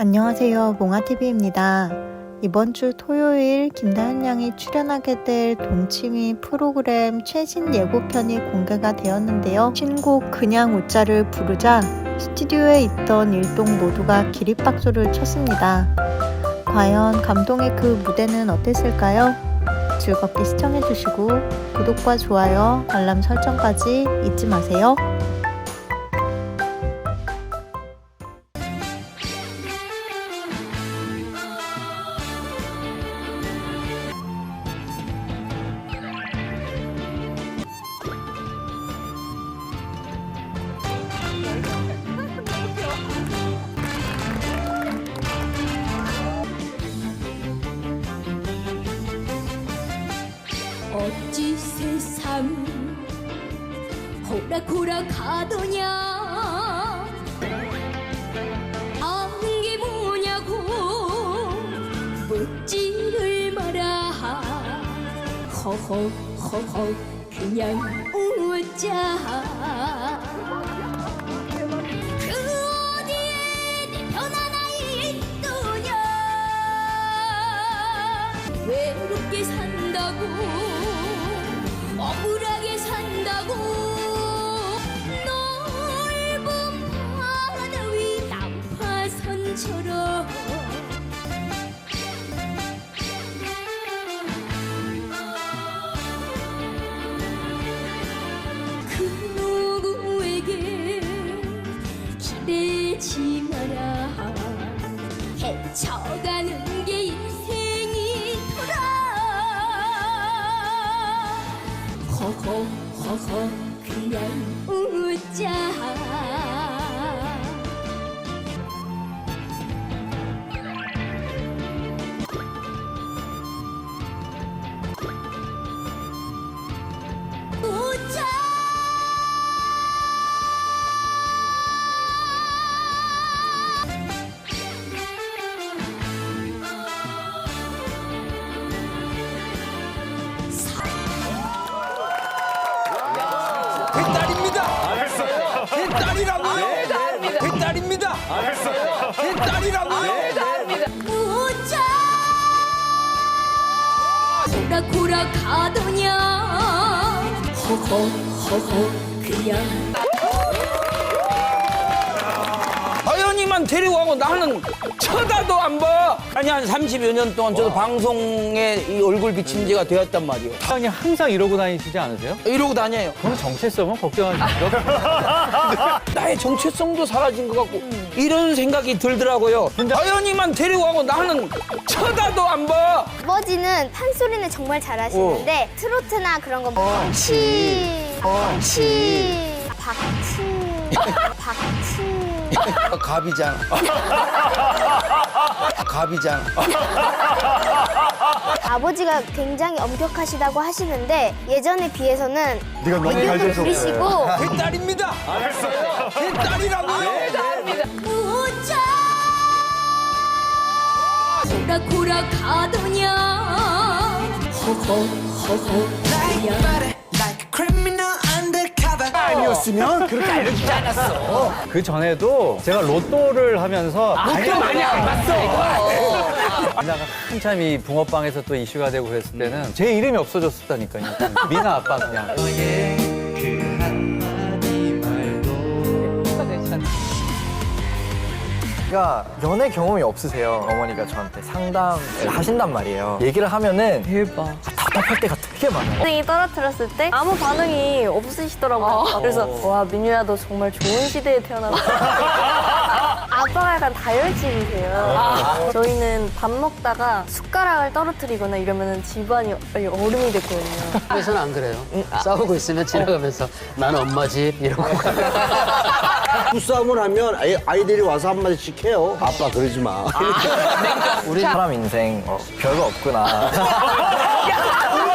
안녕하세요. 몽아TV입니다. 이번 주 토요일 김다현 양이 출연하게 될 동치미 프로그램 최신 예고편이 공개가 되었는데요. 신곡 그냥 웃자를 부르자 스튜디오에 있던 일동 모두가 기립박수를 쳤습니다. 과연 감동의 그 무대는 어땠을까요? 즐겁게 시청해주시고 구독과 좋아요, 알람 설정까지 잊지 마세요. 세상 호락호락 하더냐? 아는 게 뭐냐고 묻지를 마라. 허허 허허 그냥 웃자 난파선처럼 그 누구에게 기대지 마라. 헤쳐가는 게 인생이더라 허허 허허 그냥 웃자 제 딸입니다. 제 딸이라고요. 제 딸입니다. 제 딸이라고요. 웃자 호락호락 하더냐 허허 허허 그냥 데리고 가고 나는 쳐다도 안 봐. 아니 한 30여 년 동안 저도 방송에 이 얼굴 비친 지가 되었단 말이에요. 사장님 항상 이러고 다니시지 않으세요? 이러고 다녀요. 그럼 정체성은 걱정하시죠? 나의 정체성도 사라진 것 같고 이런 생각이 들더라고요. 다현이만 데리고 가고 나는 쳐다도 안 봐. 아버지는 판소리는 정말 잘하시는데 트로트나 그런 거 박치 박치 박치 박치 갑이잖아. 갑이잖아. 아버지가 굉장히 엄격하시다고 하시는데 예전에 비해서는 네가 너무 잘 돼서 부리시고 제 딸입니다. 제 딸이라고요. 웃자 호락호락 하더냐 허허 허허 그냥 아니었으면 그렇게 알려주지 않았어. 그 전에도 제가 로또를 하면서 로또 많이 안 봤어. 미나가 한참 이 붕어빵에서 또 이슈가 되고 그랬을 때는 제 이름이 없어졌었다니까요. 미나 아빠 그냥. 제가 연애 경험이 없으세요. 어머니가 저한테 상담을 하신단 말이에요. 얘기를 하면은 대박. 답답할 때가 되게 많아요. 반응이 떨어뜨렸을 때 아무 반응이 없으시더라고요. 그래서 와 민유야 너 정말 좋은 시대에 태어났다. 아빠가 약간 다혈질이세요. 저희는 밥 먹다가 숟가락을 떨어뜨리거나 이러면 집안이 얼음이 됐거든요. 집에서는 안 그래요. 싸우고 있으면 지나가면서 나는 엄마 집 이러고 부싸움을 하면 아이, 아이들이 와서 한마디씩 해요. 아빠 그러지 마. 우리 사람 인생 어, 별거 없구나.